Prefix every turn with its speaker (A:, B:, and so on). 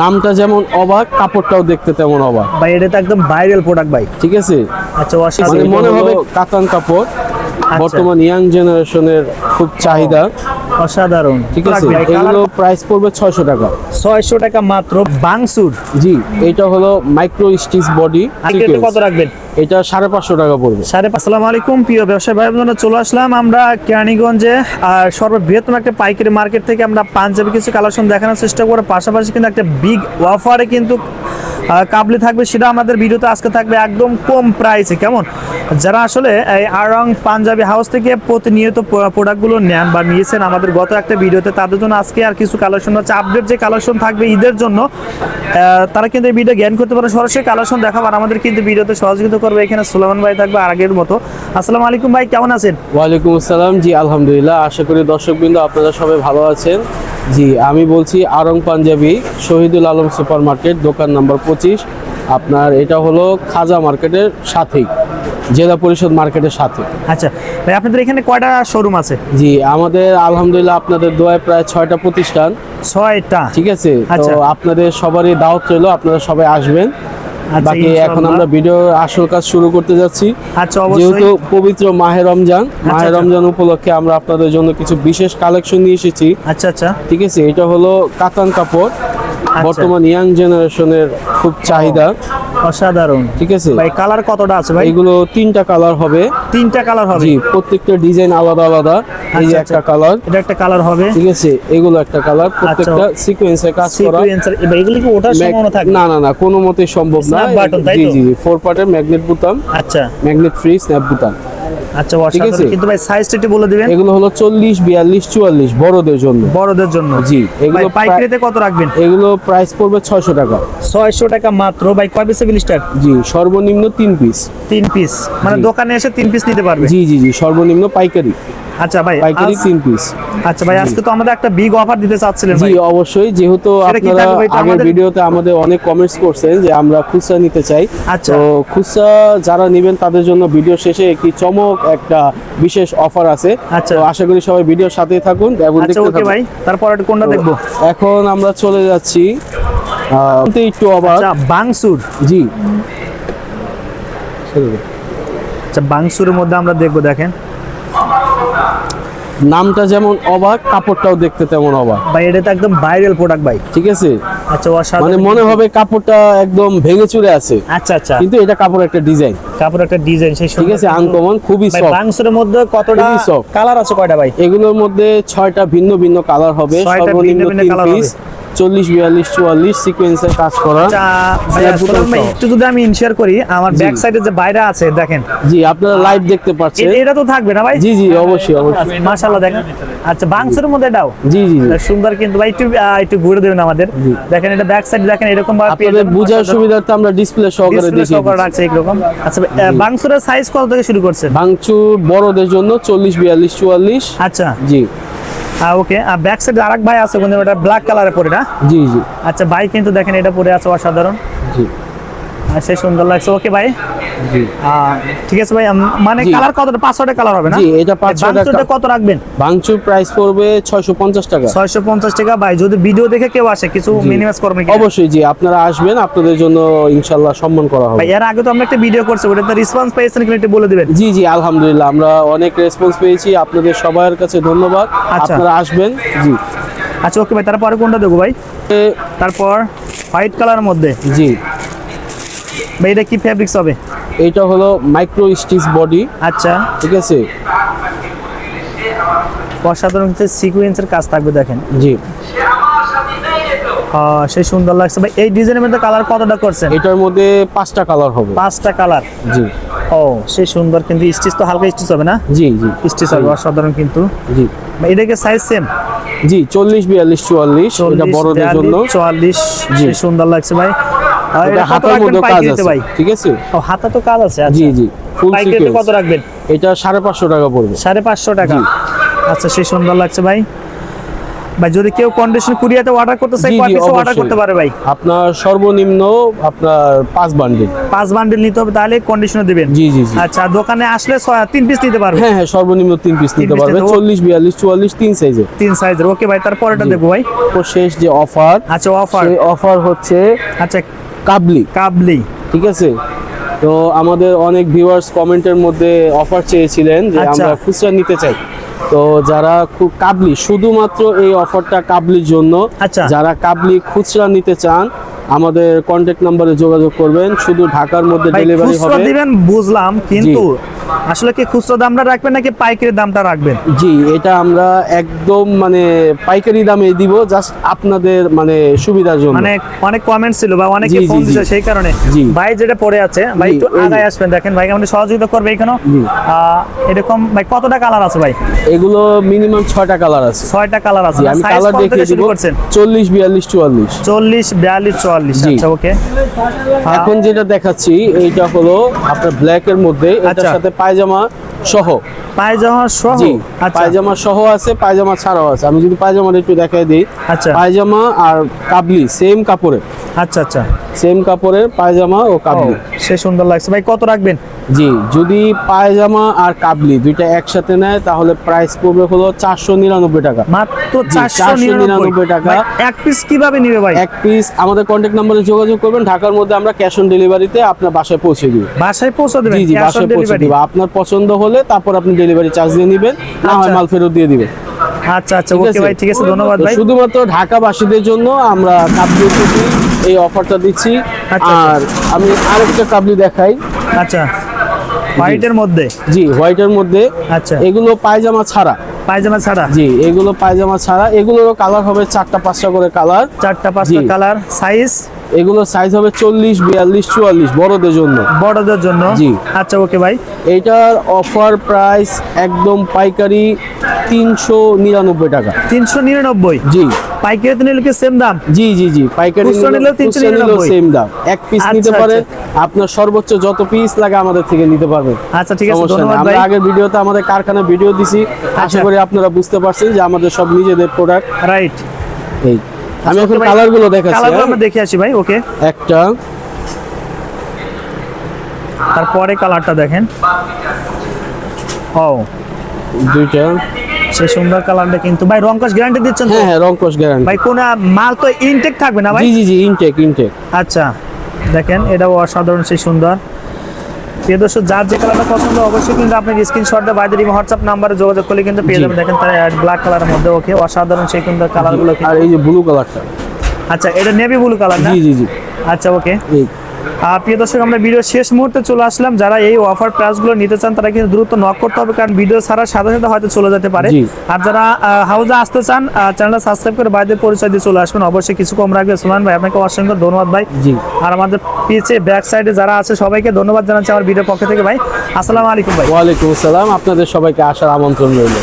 A: নামটা যেমন অবাক কাপড়টাও দেখতে তেমন অবাক।
B: ভাই এটা তো একদম ভাইরাল প্রোডাক্ট ভাই।
A: ঠিক আছে?
B: আচ্ছা ওয়াশিং
A: মানে মনে হবে কাতান কাপড় বর্তমান ইয়াং জেনারেশনের খুব চাহিদা।
B: অসাধারণ।
A: ঠিক আছে এগুলো প্রাইস পড়বে ছয়শো টাকা।
B: ছয়শো টাকা মাত্র বাংসুর।
A: জি এটা হলো মাইক্রো স্টিচ বডি
B: এটা কত রাখবেন?
A: এটা সাড়ে পাঁচশো টাকা পড়বে।
B: সাড়ে আসসালামু আলাইকুম প্রিয় ব্যবসায়ী ভাই বোনেরা চলে আসলাম আমরা কেরানীগঞ্জে। আর সর্ববৃহত্তম একটা পাইকারি মার্কেট থেকে আমরা পাঞ্জাবি কিছু কালেকশন দেখানোর চেষ্টা করব। পাশাপাশি কিন্তু একটা বিগ অফারে কিন্তু কাবলি থাকবে সেটা আমাদের ভিডিওতে আজকে থাকবে একদম কম প্রাইসে কেমন? যারা আসলে এই আরং পাঞ্জাবি হাউস থেকে প্রতিনিয়ত প্রোডাক্টগুলো নেন বা নিয়েছেন আমাদের গত একটা ভিডিওতে, তাদের জন্য আজকে আর কিছু কালেকশন হচ্ছে আপডেট যে কালেকশন থাকবে ঈদের জন্য তারা কিন্তু এই ভিডিও জ্ঞান করতে পারে। সরাসরি কালেকশন দেখাবো আর আমাদের কিন্তু ভিডিওতে সহযোগিতা করবে এখানে সুলেমান ভাই থাকবে আর আগের মতো। আসসালামু আলাইকুম ভাই, কেমন আছেন?
A: ওয়ালাইকুম আসসালাম। জি, আলহামদুলিল্লাহ। আশা করি দর্শকবৃন্দ, আপনারা সবাই ভালো আছেন। জি, আমি বলছি আরং পাঞ্জাবি শহীদুল আলম সুপার মার্কেট দোকান নাম্বার পঁচিশ। আপনার এটা হলো খাজা মার্কেটের সাথেই জেলা পরিষদ মার্কেটের সাথে।
B: আচ্ছা ভাই আপনাদের এখানে কয়টা শোরুম আছে?
A: জি আমাদের আলহামদুলিল্লাহ আপনাদের দোয়ায় প্রায় ছয়টা প্রতিষ্ঠান।
B: ছয়টা?
A: ঠিক আছে? তো
B: আচ্ছা।
A: আপনাদের সবারই দাওয়াত রইল আপনারা সবাই আসবেন।
B: আচ্ছা,
A: বাকি এখন আমরা ভিডিও আসল কাজ শুরু করতে যাচ্ছি।
B: আচ্ছা
A: যেহেতু পবিত্র মাহে রমজান মাহে। রমজান উপলক্ষে আমরা আপনাদের জন্য কিছু বিশেষ কালেকশন নিয়ে এসেছি।
B: আচ্ছা আচ্ছা।
A: ঠিক আছে? এটা হলো কাতান কাপড়। বর্তমান ইয়াং জেনারেশনের খুব চাহিদা।
B: অসাধারণ।
A: ঠিক আছে?
B: ভাই কালার কতটা আছে ভাই?
A: এগুলো তিনটা কালার হবে।
B: তিনটা কালার হবে?
A: জি প্রত্যেকটা ডিজাইন আলাদা আলাদা। এই যে
B: আচ্ছা,
A: একটা
B: আচ্ছা।
A: কালার
B: এটা একটা কালার হবে?
A: ঠিক আছে? এগুলো একটা কালার প্রত্যেকটা সিকোয়েন্সে কাজ করা।
B: এগুলি কি ওঠার সম্ভাবনা থাকবে
A: না না না কোনো মতেই সম্ভব না। জি? জি ফোর পার্টের ম্যাগনেট বুতাম
B: আচ্ছা।
A: ম্যাগনেট ফ্রি স্ন্যাপ বুতাম
B: আচ্ছা
A: ঠিক আছে।
B: কিন্তু ভাই সাইজটা একটু বলে দিবেন।
A: এগুলো হলো চল্লিশ বিয়াল্লিশ চুয়াল্লিশ বড়দের জন্য।
B: বড়দের জন্য।
A: জি এগুলো
B: পাইকারিতে কত রাখবেন?
A: এগুলো প্রাইস পড়বে ছয়শো টাকা।
B: ছয়শো টাকা মাত্র। ভাই কয় পিসে বিলিস্টার
A: জি সর্বনিম্ন তিন পিস
B: তিন পিস মানে দোকানে এসে তিন পিস নিতে পারবে?
A: জি জি জি সর্বনিম্ন পাইকারি।
B: আচ্ছা ভাই
A: পাইকারি তিন পিস
B: আচ্ছা ভাই আজকে তো আমাদের একটা বিগ অফার দিতে চাচ্ছিলেন
A: জি অবশ্যই। যেহেতু আপনারা আগের ভিডিওতে আমাদের অনেক কমেন্টস করছেন যে আমরা খুচরা নিতে চাই।
B: আচ্ছা।
A: তো খুচরা যারা নেবেন তাদের জন্য ভিডিও শেষে একটি চমক একটা বিশেষ অফার আছে।
B: আচ্ছা।
A: তো আশা করি সবাই ভিডিওর সাথেই থাকুন। এবং
B: আচ্ছা
A: দেখতে থাকুন।
B: ভাই তারপর কোনটা দেখব?
A: এখন আমরা চলে যাচ্ছি একটু
B: আচ্ছা বাংসুর।
A: জি।
B: আচ্ছা বাংসুরের মধ্যে আমরা দেখব দেখেন।
A: নামটা যেমন অবাক কাপড়টাও দেখতে তেমন অবাক।
B: ভাই এটা তো একদম ভাইরাল প্রোডাক্ট ভাই।
A: ঠিক আছে?
B: আচ্ছা
A: মানে মনে হবে কাপড়টা একদম ভেঙে চুরে আছে।
B: আচ্ছা আচ্ছা।
A: কিন্তু এটা কাপড় একটা ডিজাইন
B: কাপড় একটা ডিজাইন সেই
A: ঠিক আছে আনকমন খুবই
B: ভাই
A: সফট
B: বাংসের মধ্যে কতটা কালার আছে কয়টা ভাই?
A: এগুলোর মধ্যে ছয়টা ভিন্ন ভিন্ন কালার হবে। সর্বনিম্ন তিন পিস চল্লিশ বিয়াল্লিশ চুয়াল্লিশ সিকোয়েন্সের কাজ করা
B: আচ্ছা। একটু যদি আমি ইনশিয়ার করি আমার ব্যাক সাইডে যে বাইরে আছে দেখেন।
A: জি আপনারা লাইভ দেখতে পাচ্ছেন।
B: এটা তো থাকবে না ভাই?
A: জি জি অবশ্যই অবশ্যই।
B: মাশাআল্লাহ দেখেন। আচ্ছা বাংসুরের মধ্যে এটাও?
A: জি জি জি।
B: সুন্দর কিন্তু ভাই একটু একটু ঘুরে দেবেন আমাদের। দেখেন এটা ব্যাক সাইড দেখেন এরকম ভাবে
A: আপনাদের বোঝার। সুবিধার্থে আমরা ডিসপ্লে সহকারে দেখিয়ে
B: সহকারে। রাখছে এরকম আচ্ছা বাংসুরের সাইজ কত থেকে শুরু করছে
A: ভাঙচুর বড়দের জন্য চল্লিশ বিয়াল্লিশ চুয়াল্লিশ।
B: আচ্ছা।
A: জি।
B: ওকে আর ব্যাক সাইডে আরেক ভাই আছে কিন্তু এটা ব্ল্যাক কালারে পরে না
A: জি জি।
B: আচ্ছা ভাই কিন্তু দেখেন এটা পরে আছে অসাধারণ।
A: জি।
B: সে সুন্দর লাগছে। ওকে ভাই। ঠিক আছে ভাই মানে কালার কতটা? পাঁচ ছটা কালার হবে না?
A: জি, এটা পাঁচ ছয়টা
B: বাংসুরটা
A: কা-
B: কত রাখবেন?
A: ভাঙচুর প্রাইস পড়বে ছয়শো পঞ্চাশ টাকা।
B: ছয়শো পঞ্চাশ টাকা ভাই যদি ভিডিও দেখে কেউ আসে কিছু মিনিমাইজ করবে কি
A: অবশ্যই জি আপনারা আসবেন আপনাদের জন্য ইনশাল্লাহ সম্মান করা হবে।
B: ভাই এর আগে তো আমরা একটা ভিডিও করছি রেসপন্স পেয়েছেন কিনা একটু বলে দিবেন।
A: জি জি আলহামদুলিল্লাহ আমরা অনেক রেসপন্স পেয়েছি আপনাদের সবার কাছে ধন্যবাদ।
B: আচ্ছা।
A: আপনারা আসবেন জি।
B: আচ্ছা ওকে ভাই তারপরে কোনটা দেবো ভাই? তারপর হোয়াইট কালারের মধ্যে।
A: জি।
B: ভাই এটা কি ফেব্রিক্স হবে?
A: এটা হলো মাইক্রো স্টিচ বডি
B: আচ্ছা।
A: ঠিক আছে?
B: অসাধারণ হচ্ছে সিকুয়েন্সের কাজ থাকবে দেখেন।
A: জি।
B: সেই সুন্দর লাগছে। ভাই এই ডিজাইনের মধ্যে কালার কতটা করছেন?
A: এটার মধ্যে পাঁচটা কালার হবে।
B: পাঁচটা কালার
A: জি।
B: ও সেই সুন্দর কিন্তু স্টিচ তো হালকা স্টিচ হবে না?
A: জি জি।
B: স্টিচ হবে অসাধারণ কিন্তু।
A: জি।
B: ভাই, এটা কি সাইজ সেম
A: জি চল্লিশ বিয়াল্লিশ চুয়াল্লিশ। এটা বড়দের জন্য।
B: চুয়াল্লিশ
A: জি।
B: সুন্দর লাগছে ভাই।
A: এটা
B: এটা কত
A: হাতের
B: রাখবেন
A: মধ্যে কাজ আছে ঠিক আছে?
B: হাতা তো কাজ আছে
A: জি জি ফুল
B: পাইকারিতে কত রাখবেন?
A: এটা সাড়ে পাঁচশো টাকা পড়বে।
B: সাড়ে পাঁচশো টাকা। আচ্ছা সেই সুন্দর লাগছে ভাই। ভাই যদি কেউ কন্ডিশন কুরিয়াতে অর্ডার করতে চায় কয় পিস অর্ডার করতে পারে ভাই?
A: আপনার সর্বনিম্ন আপনার পাঁচ বান্ডিল
B: পাঁচ বান্ডেল নিতে হবে তাহলে কন্ডিশনে দিবেন।
A: জি জি জি।
B: আচ্ছা দোকানে আসলে তিন পিস নিতে পারবে?
A: হ্যাঁ হ্যাঁ সর্বনিম্ন তিন পিস নিতে পারবে। চল্লিশ বিয়াল্লিশ চুয়াল্লিশ তিন সাইজের
B: তিন সাইজের ওকে ভাই তারপরেটা
A: জি।
B: দেখব ভাই।
A: তো শেষ যে অফার
B: আচ্ছা অফার
A: সেই অফার হচ্ছে
B: আচ্ছা
A: কাবলি।
B: কাবলি।
A: ঠিক আছে? তো আমাদের অনেক ভিউয়ার্স কমেন্টের মধ্যে অফার চেয়েছিলেন যে
B: আচ্ছা।
A: আমরা খুচরা নিতে চাই। তো যারা খুব কাবলি শুধুমাত্র এই অফারটা কাবলির জন্য।
B: আচ্ছা।
A: যারা কাবলি খুচরা নিতে চান আমাদের কন্ট্যাক্ট নাম্বারে যোগাযোগ করবেন। শুধু ঢাকার মধ্যে ডেলিভারি হবে।
B: দিবেন বুঝলাম। কিন্তু আসলে কি খুচরো দামটা রাখবেন নাকি পাইকারি দামটা রাখবেন?
A: জি এটা আমরা একদম মানে পাইকারি দামে দিব জাস্ট আপনাদের মানে সুবিধার জন্য।
B: মানে অনেক কমেন্ট ছিল বা অনেকে ফোন
A: জি।
B: দিচ্ছে সেই কারণে। ভাই যেটা পড়ে আছে ভাই একটু আগায় আসবেন দেখেন ভাই আমাদের সহযোগিতা করবে এখানে। এরকম ভাই কতটা কালার আছে ভাই?
A: এগুলো মিনিমাম ছয়টা কালার আছে।
B: ছয়টা কালার আছে
A: আমি কালার দেখিয়ে দিব।
B: করছেন।
A: চল্লিশ বিয়াল্লিশ চুয়াল্লিশ।
B: চল্লিশ বিয়াল্লিশ চুয়াল্লিশ
A: জি।
B: আচ্ছা ওকে
A: এখন যেটা দেখাচ্ছি এইটা হলো আপনার ব্ল্যাক এর মধ্যে এটার
B: আচ্ছা।
A: সাথে পায়জামা সহ।
B: পায়জামা সহ? আচ্ছা।
A: পায়জামা সহ আছে পায়জামা ছাড়াও আছে। আমি যদি পায়জামা একটু দেখাই দিই।
B: আচ্ছা।
A: পায়জামা আর কাবলি সেম কাপড়ের।
B: আচ্ছা আচ্ছা।
A: সেম কাপড়ের পায়জামা ও
B: ও,
A: কাবলি
B: সে সুন্দর লাগছে। ভাই কত রাখবেন?
A: জি যদি পায়জামা আর কাবলি দুইটা একসাথে নেয় তাহলে প্রাইস পড়বে হলো চারশো নিরানব্বই টাকা।
B: মাত্র চারশো নিরানব্বই।
A: টাকা।
B: এক পিস কীভাবে নিবে ভাই?
A: এক পিস আমাদের কন্ট্যাক্ট নাম্বারে যোগাযোগ করবেন ঢাকার মধ্যে আমরা ক্যাশ অন ডেলিভারিতে আপনার বাসায় পৌঁছে দিব।
B: বাসায় পৌঁছে দেবেন
A: জি জি বাসায় পৌঁছে দিব। আপনার পছন্দ হলে তারপর আপনি ডেলিভারি চার্জ দিয়ে নেবেন না হয়
B: আচ্ছা।
A: মাল ফেরত দিয়ে দিবেন।
B: আচ্ছা আচ্ছা ওকে ভাই ঠিক আছে ধন্যবাদ ভাই।
A: শুধুমাত্র ঢাকাবাসীদের জন্য আমরা কাবলি এই অফারটা দিচ্ছি।
B: আচ্ছা,
A: আর আমি আরেকটা কাবলি দেখাই।
B: আচ্ছা। হোয়াইটের মধ্যে?
A: জি হোয়াইটের মধ্যে।
B: আচ্ছা।
A: এগুলো পায়জামা ছাড়া।
B: পায়জামা ছাড়া?
A: জি এগুলো পায়জামা ছাড়া। এগুলোরও কালার হবে চারটা পাঁচটা করে কালার
B: চারটা পাঁচটা কালার সাইজ
A: এগুলো সাইজ হবে চল্লিশ বিয়াল্লিশ চুয়াল্লিশ বড়দের জন্য।
B: বড়দের জন্য?
A: জি।
B: আচ্ছা ওকে ভাই
A: এইটার অফার প্রাইস একদম পাইকারি তিনশো নিরানব্বই টাকা।
B: তিনশো নিরানব্বই?
A: জি।
B: পাইকারিতে নিলে কি সেম দাম?
A: জি জি জি পাইকারি
B: 399
A: সেম দাম। এক পিস
B: আচ্ছা,
A: নিতে পারেন
B: আচ্ছা।
A: আপনার সর্বোচ্চ যত পিস লাগে আমাদের থেকে নিতে পারবেন
B: আচ্ছা ঠিক আছে ধন্যবাদ
A: আমরা আগের ভিডিওতে আমাদের কারখানা ভিডিও দিছি। আশা
B: আচ্ছা।
A: করি আপনারা বুঝতে পারছেন যে আমাদের সব নিজেদের প্রোডাক্ট
B: রাইট
A: এই আমি এখন
B: ওকে ভাই,
A: কালারগুলো দেখাচ্ছি
B: কালারগুলো
A: হ্যাঁ?
B: আমরা দেখে আসি ভাই ওকে।
A: একটা।
B: তারপরে কালারটা দেখেন। ও
A: দুইটা।
B: সে সুন্দর কালারটা কিন্তু। ভাই রংকশ গ্যারান্টি দিচ্ছেন
A: হ্যাঁ হ্যাঁ রংকশ গ্যারান্টি
B: ভাই কোন মাল তো ইনটেক থাকবে না ভাই?
A: জি জি ইনটেক ইনটেক
B: আচ্ছা দেখেন এটাও অসাধারণ সেই সুন্দর। প্রিয় দর্শক যার যে কালারটা পছন্দ অবশ্যই কিন্তু আপনি স্ক্রিনশটটা বাইরে এবং হোয়াটসঅ্যাপ নাম্বারে যোগাযোগ করলে কিন্তু পেয়ে যাবেন। দেখেন তার ব্ল্যাক কালারের মধ্যে ওকে অসাধারণ সেই সুন্দর কালারগুলো
A: আর এই যে ব্লু কালারটা
B: আচ্ছা এটা নেভি ব্লু কালার না
A: জি জি জি।
B: আচ্ছা ওকে প্রিয় দর্শক আমরা ভিডিও শেষ মুহূর্তে চলে আসলাম। যারা এই অফার প্রাইসগুলো নিতে চান তারা কিন্তু দ্রুত নক করতে হবে কারণ ভিডিও ছাড়ার সাথে সাথে হয়তো চলে যেতে পারে। আর যারা হাউজে আসতে চান চ্যানেলটা সাবস্ক্রাইব করে বাইরের পরিচয় দিয়ে চলে আসবেন। অবশ্যই কিছু কম রাখবে সুমান ভাই আপনাকে অসংখ্য ধন্যবাদ ভাই।
A: জি।
B: আর আমাদের পিছে ব্যাক সাইডে যারা আছে সবাইকে ধন্যবাদ জানাচ্ছি আমার ভিডিও পক্ষ থেকে ভাই। আসসালামু আলাইকুম ভাই।
A: ওয়ালাইকুম আসসালাম। আপনাদের সবাইকে আসার আমন্ত্রণ রইল।